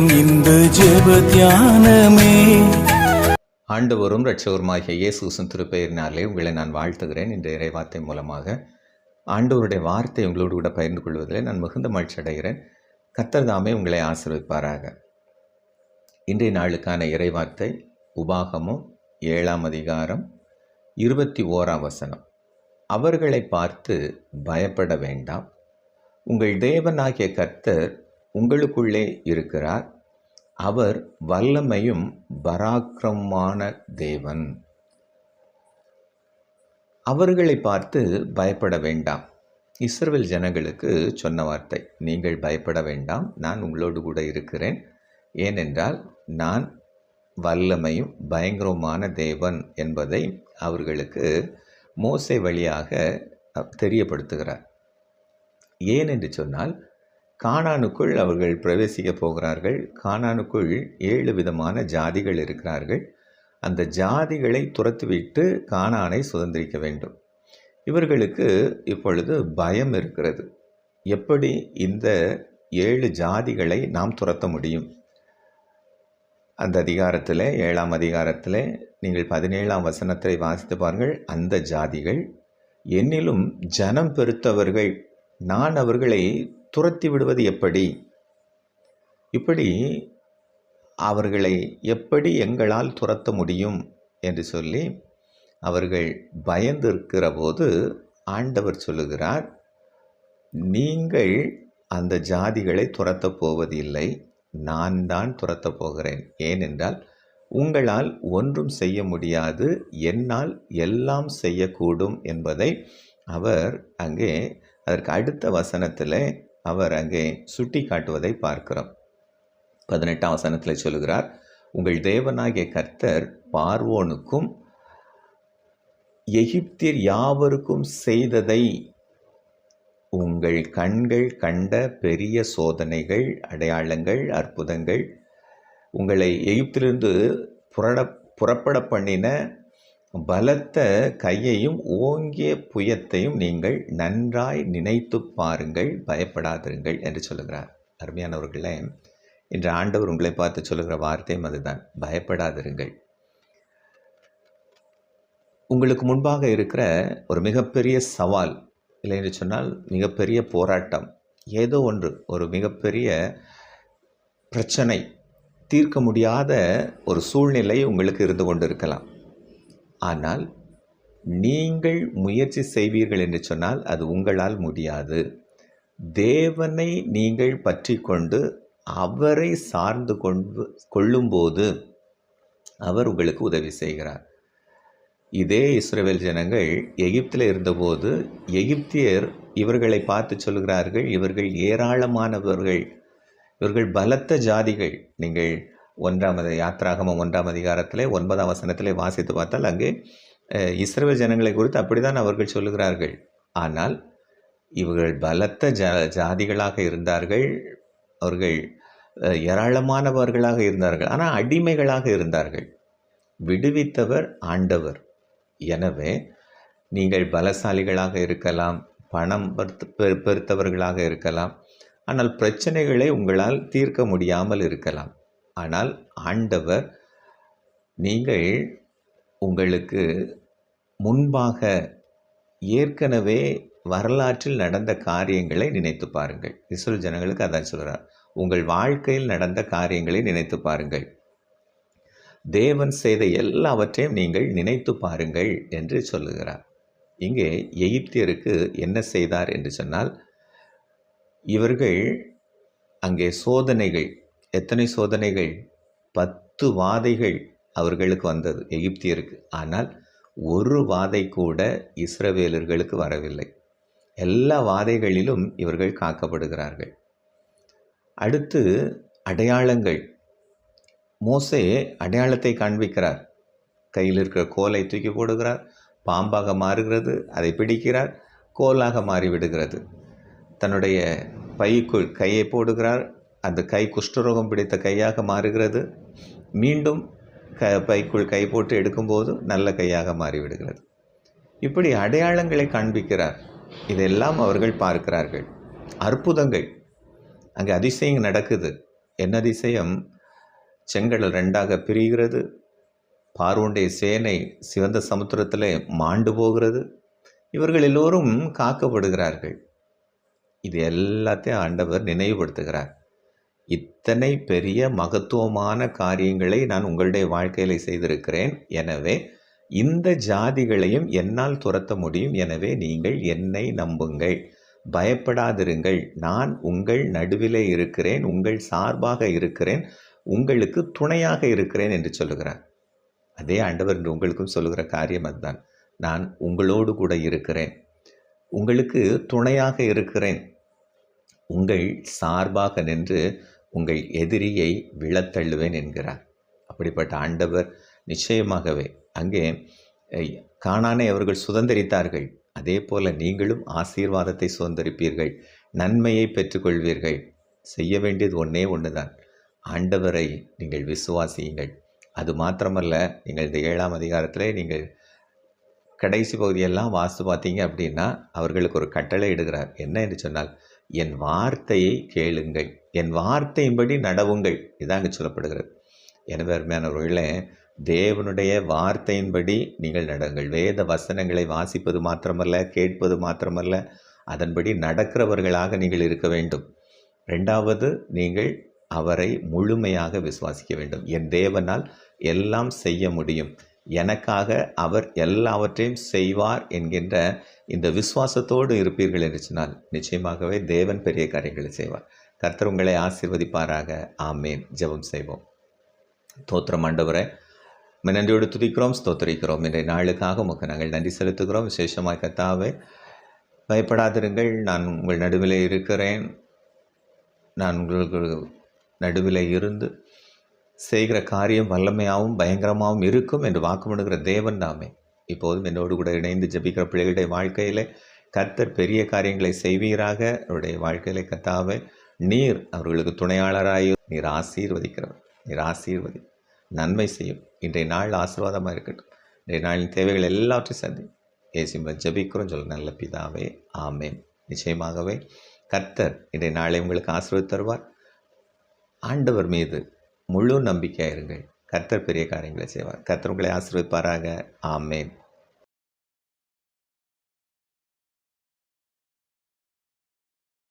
நேரம் இந்த ஜெப தியானமே. ஆண்டவரும் இரட்சகருமாகிய இயேசு திருப்பெயரினாலே உங்களை நான் வாழ்த்துகிறேன். இந்த இறைவார்த்தை மூலமாக ஆண்டவருடைய வார்த்தை உங்களோடு கூட பகிர்ந்து கொள்வதில் நான் மிகுந்த மகிழ்ச்சி அடைகிறேன். கர்த்தர் தாமே உங்களை ஆசிர்விப்பாராக. இன்றைய நாளுக்கான இறைவார்த்தை உபாகமும் ஏழாம் அதிகாரம் இருபத்தி ஓராம் வசனம். அவர்களை பார்த்து பயப்பட வேண்டாம். உங்கள் தேவனாகிய கர்த்தர் உங்களுக்குள்ளே இருக்கிறார். அவர் வல்லமையும் பராக்கிரமான தேவன். அவர்களை பார்த்து பயப்பட வேண்டாம். இஸ்ரவேல் ஜனங்களுக்கு சொன்ன வார்த்தை நீங்கள் பயப்பட வேண்டாம். நான் உங்களோடு கூட இருக்கிறேன். ஏனென்றால் நான் வல்லமையும் பயங்கரமான தேவன் என்பதை அவர்களுக்கு மோசை வழியாக தெரியப்படுத்துகிறார். ஏன் என்று சொன்னால் கானானுக்குள் அவர்கள் பிரவேசிக்க போகிறார்கள். கானானுக்குள் ஏழு விதமான ஜாதிகள் இருக்கிறார்கள். அந்த ஜாதிகளை துரத்துவிட்டு கானானை சுதந்திரிக்க வேண்டும். இவர்களுக்கு இப்பொழுது பயம் இருக்கிறது. எப்படி இந்த ஏழு ஜாதிகளை நாம் துரத்த முடியும்? அந்த அதிகாரத்தில் ஏழாம் அதிகாரத்தில் நீங்கள் பதினேழாம் வசனத்தை வாசித்து பாருங்கள். அந்த ஜாதிகள் என்னிலும் ஜனம் பெருத்தவர்கள். நான் அவர்களை துரத்தி விடுவது எப்படி? இப்படி அவர்களை எப்படி எங்களால் துரத்த முடியும் என்று சொல்லி அவர்கள் பயந்திருக்கிற போது ஆண்டவர் சொல்லுகிறார் நீங்கள் அந்த ஜாதிகளை துரத்தப் போவதில்லை நான் தான் துரத்தப் போகிறேன். ஏனென்றால் உங்களால் ஒன்றும் செய்ய முடியாது என்னால் எல்லாம் செய்யக்கூடும் என்பதை அவர் அங்கே அதற்கு அடுத்த வசனத்தில் அவர் அங்கே சுட்டி காட்டுவதை பார்க்கிறோம். பதினெட்டாம் வசனத்தில் சொல்கிறார் உங்கள் தேவனாகிய கர்த்தர் பார்வோனுக்கும் எகிப்தியர் யாவருக்கும் செய்ததை உங்கள் கண்கள் கண்ட பெரிய சோதனைகள் அடையாளங்கள் அற்புதங்கள் உங்களை எகிப்திலிருந்து புரட புறப்பட பண்ணின பலத்த கையையும் ஓங்கிய புயத்தையும் நீங்கள் நன்றாய் நினைத்து பாருங்கள் பயப்படாதிருங்கள் என்று சொல்லுகிறார். அருமையானவர்களே இன்று ஆண்டவர் உங்களை பார்த்து சொல்லுகிற வார்த்தையும் அதுதான். பயப்படாதிருங்கள். உங்களுக்கு முன்பாக இருக்கிற ஒரு மிகப்பெரிய சவால் இல்லை என்று சொன்னால் மிகப்பெரிய போராட்டம் ஏதோ ஒன்று ஒரு மிகப்பெரிய பிரச்சனை தீர்க்க முடியாத ஒரு சூழ்நிலை உங்களுக்கு இருந்து கொண்டு இருக்கலாம் ஆனால் நீங்கள் முயற்சி செய்வீர்கள் என்று சொன்னால் அது உங்களால் முடியாது. தேவனை நீங்கள் பற்றி கொண்டு அவரை சார்ந்து கொண்டு கொள்ளும்போது அவர் உங்களுக்கு உதவி செய்கிறார். இதே இஸ்ரேல் ஜனங்கள் எகிப்தில் இருந்தபோது எகிப்தியர் இவர்களை பார்த்து சொல்கிறார்கள் இவர்கள் ஏராளமானவர்கள் இவர்கள் பலத்த ஜாதிகள் நீங்கள் ஒன்றாம் அதி யாத்ராகமம் ஒன்றாம் அதிகாரத்திலே ஒன்பதாம் வசனத்திலே வாசித்து பார்த்தால் அங்கே இஸ்ரேல் ஜனங்களை குறித்து அப்படிதான் அவர்கள் சொல்லுகிறார்கள். ஆனால் இவர்கள் பலத்த ஜா ஜாதிகளாக இருந்தார்கள். அவர்கள் ஏராளமானவர்களாக இருந்தார்கள். ஆனால் அடிமைகளாக இருந்தார்கள். விடுவித்தவர் ஆண்டவர். எனவே நீங்கள் பலசாலிகளாக இருக்கலாம் பணம் பெருத்தவர்களாக இருக்கலாம். ஆனால் பிரச்சனைகளை உங்களால் தீர்க்க முடியாமல் இருக்கலாம். ஆனால் ஆண்டவர் நீங்கள் உங்களுக்கு முன்பாக ஏற்கனவே வரலாற்றில் நடந்த காரியங்களை நினைத்து பாருங்கள். இஸ்ரேல் ஜனங்களுக்கு அதான் சொல்கிறார் உங்கள் வாழ்க்கையில் நடந்த காரியங்களை நினைத்து பாருங்கள். தேவன் செய்த எல்லாவற்றையும் நீங்கள் நினைத்து பாருங்கள் என்று சொல்லுகிறார். இங்கே எகிப்தியருக்கு என்ன செய்தார் என்று சொன்னால் இவர்கள் அங்கே சோதனைகள் எத்தனை சோதனைகள்? பத்து வாதைகள் அவர்களுக்கு வந்தது எகிப்தியருக்கு. ஆனால் ஒரு வாதை கூட இஸ்ரவேலர்களுக்கு வரவில்லை. எல்லா வாதைகளிலும் இவர்கள் காக்கப்படுகிறார்கள். அடுத்து அடையாளங்கள். மோசே அடையாளத்தை காண்பிக்கிறார். கையில் இருக்கிற கோலை தூக்கி போடுகிறார். பாம்பாக மாறுகிறது அதை பிடிக்கிறார். கோலாக மாறிவிடுகிறது. தன்னுடைய பைக்குள் கையை போடுகிறார். அந்த கை குஷ்டரோகம் பிடித்த கையாக மாறுகிறது. மீண்டும் க பைக்குள் கை போட்டு எடுக்கும்போது நல்ல கையாக மாறிவிடுகிறது. இப்படி அடையாளங்களை காண்பிக்கிறார். இதெல்லாம் அவர்கள் பார்க்கிறார்கள். அற்புதங்கள். அங்கே அதிசயம் நடக்குது. என்ன அதிசயம்? செங்கடல் ரெண்டாக பிரிகிறது. பார்வோண்டிய சேனை சிவந்த சமுத்திரத்தில் மாண்டு போகிறது. இவர்கள் எல்லோரும் காக்கப்படுகிறார்கள். இது எல்லாத்தையும் ஆண்டவர் நினைவுபடுத்துகிறார். இத்தனை பெரிய மகத்துவமான காரியங்களை நான் உங்களுடைய வாழ்க்கையில் செய்திருக்கிறேன். எனவே இந்த ஜாதிகளையும் என்னால் துரத்த முடியும். எனவே நீங்கள் என்னை நம்புங்கள். பயப்படாதிருங்கள். நான் உங்கள் நடுவிலே இருக்கிறேன். உங்கள் சார்பாக இருக்கிறேன். உங்களுக்கு துணையாக இருக்கிறேன் என்று சொல்லுகிறார். அதே ஆண்டவர் என்று உங்களுக்கும் சொல்லுகிற காரியம் அதுதான். நான் உங்களோடு கூட இருக்கிறேன். உங்களுக்கு துணையாக இருக்கிறேன். உங்கள் சார்பாக நின்று உங்கள் எதிரியை விழத்தள்ளுவேன் என்கிறார். அப்படிப்பட்ட ஆண்டவர் நிச்சயமாகவே அங்கே காணானே அவர்கள் சுதந்தரித்தார்கள். அதே போல நீங்களும் ஆசீர்வாதத்தை சுதந்தரிப்பீர்கள். நன்மையை பெற்றுக்கொள்வீர்கள். செய்ய வேண்டியது ஒன்றே ஒன்று தான் ஆண்டவரை நீங்கள் விசுவாசியுங்கள். அது மாத்திரமல்ல நீங்கள் இந்த ஏழாம் அதிகாரத்தில் நீங்கள் கடைசி பகுதியெல்லாம் வாசித்து பார்த்தீங்க அப்படின்னா அவர்களுக்கு ஒரு கட்டளை இடுகிறார். என்ன என்று சொன்னால் என் வார்த்தையை கேளுங்கள். என் வார்த்தையின்படி நடவுங்கள். இதாங்க சொல்லப்படுகிறது. எனவே அருமையானவர்களே தேவனுடைய வார்த்தையின்படி நீங்கள் நடங்கள். வேத வசனங்களை வாசிப்பது மாத்திரமல்ல கேட்பது மாத்திரமல்ல அதன்படி நடக்கிறவர்களாக நீங்கள் இருக்க வேண்டும். ரெண்டாவது நீங்கள் அவரை முழுமையாக விசுவாசிக்க வேண்டும். என் தேவனால் எல்லாம் செய்ய முடியும். எனக்காக அவர் எல்லாவற்றையும் செய்வார் என்கின்ற இந்த விசுவாசத்தோடு இருப்பீர்கள் என்று சொன்னால் நிச்சயமாகவே தேவன் பெரிய காரியங்களை செய்வார். கர்த்தர் உங்களை ஆசீர்வதிப்பாராக. ஆமேன். ஜெபம் செய்வோம். தோத்திரம் ஆண்டவரை. உம்மை நன்றியோடு துதிக்கிறோம் ஸ்தோத்தரிக்கிறோம். இன்றைய நாளுக்காக உமக்கு நாங்கள் நன்றி செலுத்துகிறோம். விசேஷமாக கத்தாவே பயப்படாதிருங்கள். நான் உங்கள் நடுவில் இருக்கிறேன். நான் உங்களுக்கு நடுவில் இருந்து செய்கிற காரியம் வல்லமையாகவும் பயங்கரமாகவும் இருக்கும் என்று வாக்குமடுகிற தேவன் தாமே. இப்போதும் என்னோடு கூட இணைந்து ஜபிக்கிற பிள்ளைகளுடைய வாழ்க்கையில் கர்த்தர் பெரிய காரியங்களை செய்வீராக. அவருடைய வாழ்க்கையிலே கத்தாவே நீர் அவர்களுக்கு துணையாளராய் நீர் ஆசீர்வதிக்கிறவர். நீர் ஆசீர்வதி. நன்மை செய்யும். இன்றைய நாள் ஆசீர்வாதமாக இருக்கட்டும். இன்றைய நாளின் தேவைகள் எல்லாவற்றையும் சந்தி. ஏசிம்ப ஜபிக்கிறோம். சொல்ல நல்ல பிதாவே ஆமேன். நிச்சயமாகவே கர்த்தர் இன்றைய நாளை உங்களுக்கு ஆசீர்வதி தருவார் ஆண்டவர் மீது முழு நம்பிக்கையாக இருங்கள். கர்த்தர் பெரிய காரியங்களை செய்வார். கர்த்தர் உங்களை ஆசிர்வதிப்பாராக. ஆமேன்.